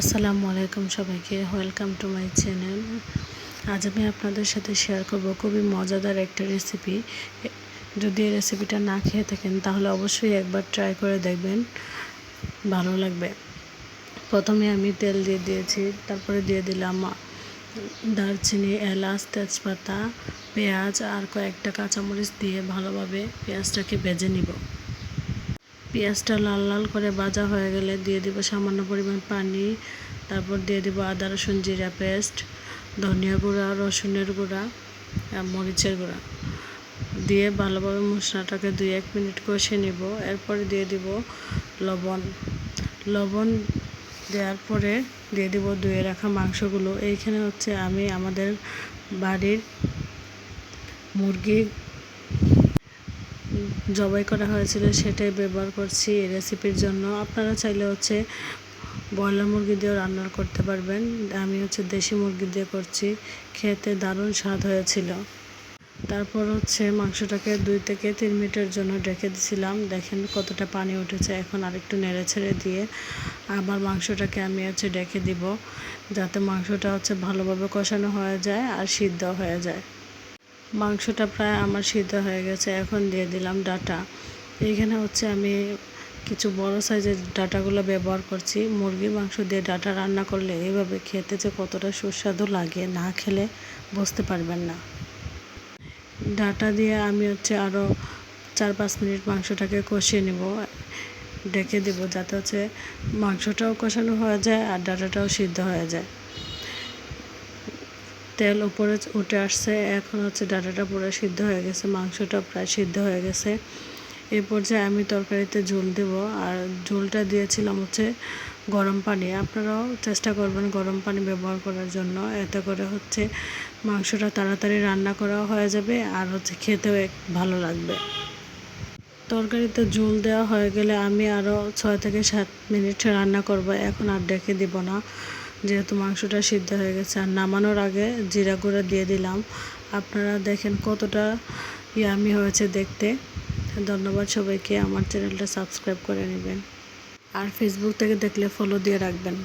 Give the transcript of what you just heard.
আসসালামু আলাইকুম সবাইকে ওয়েলকাম টু মাই চ্যানেল আজ আমি আপনাদের সাথে শেয়ার করব খুবই মজাদার একটা রেসিপি যদি এই রেসিপিটা না খেয়ে থাকেন, তাহলে অবশ্যই একবার ট্রাই করে দেখবেন, ভালো লাগবে। প্রথমে আমি তেল দিয়ে দিয়েছি, তারপরে দিয়ে দিলাম দারচিনি, এলাচ, তেজপাতা, পেঁয়াজ আর কয়েকটা কাঁচামরিচ দিয়ে ভালোভাবে পেঁয়াজটাকে ভেজে নিব। পেঁয়াজটা লাল লাল করে ভাজা হয়ে গেলে দিয়ে দিব সামান্য পরিমাণ পানি। তারপর দিয়ে দিব আদা, রসুন, জিরা পেস্ট, ধনিয়া গুঁড়া, রসুনের গুঁড়া মরিচের গুঁড়া। দিয়ে ভালোভাবে মশলাটাকে দুই এক মিনিট কষে নিব। এরপরে দিয়ে দিব লবণ। লবণ দেওয়ার পরে দিয়ে দিব ধুয়ে রাখা মাংসগুলো। এইখানে হচ্ছে আমি আমাদের বাড়ির মুরগি জবাই করা হয়েছিল সেটাই ব্যবহার করছি এই রেসিপির জন্য। আপনারা চাইলে হচ্ছে ব্রয়লার মুরগি দিয়েও রান্না করতে পারবেন। আমি হচ্ছে দেশি মুরগি দিয়ে করছি। খেতে দারুণ স্বাদ হয়েছিল। তারপর হচ্ছে মাংসটাকে দুই থেকে তিন মিনিটের জন্য রেখে দিয়েছিলাম দেখেন কতটা পানি উঠেছে। এখন আরেকটু নেড়ে ছেড়ে দিয়ে আবার মাংসটাকে আমি হচ্ছে ডেকে দিব, যাতে মাংসটা হচ্ছে ভালোভাবে কষানো হয়ে যায় আর সিদ্ধ হয়ে যায়। মাংসটা প্রায় আমার সিদ্ধ হয়ে গেছে, এখন দিয়ে দিলাম ডাটা। এইখানে হচ্ছে আমি কিছু বড় সাইজের ডাটাগুলো ব্যবহার করছি। মুরগির মাংস দিয়ে ডাটা রান্না করলে এইভাবে খেতে যে কতটা সুস্বাদু লাগে না খেলে বুঝতে পারবেন না। ডাটা দিয়ে আমি হচ্ছে আরও চার পাঁচ মিনিট মাংসটাকে কষিয়ে নেব, ডেকে দেবো যাতে হচ্ছে মাংসটাও কষানো হয়ে যায় আর ডাটাটাও সিদ্ধ হয়ে যায়। তেল উপরে উঠে আসছে। এখন হচ্ছে ডাটাটা পুরো সিদ্ধ হয়ে গেছে, মাংসটা প্রায় সিদ্ধ হয়ে গেছে। এই পর্যায়ে আমি তরকারিতে ঝোল দেব আর ঝোলটা দিয়েছিলাম হচ্ছে গরম পানি। আপনারাও চেষ্টা করবেন গরম পানি ব্যবহার করার জন্য। এতে করে হচ্ছে মাংসটা তাড়াতাড়ি রান্না করাও হয়ে যাবে আর হচ্ছে খেতেও ভালো লাগবে। তরকারিতে ঝোল দেওয়া হয়ে গেলে আমি আরও ছয় থেকে সাত মিনিট রান্না করব। এখন আর ডেকে দিব না। যেহেতু মাংসটা সিদ্ধ হয়ে গেছে, আর নামানোর আগে জিরা গুঁড়া দিয়ে দিলাম। আপনারা দেখেন কতটা ইয়ামি হয়েছে দেখতে। ধন্যবাদ সবাইকে, আমার চ্যানেলটা সাবস্ক্রাইব করে নেবেন। আর ফেসবুক থেকে দেখলে ফলো দিয়ে রাখবেন।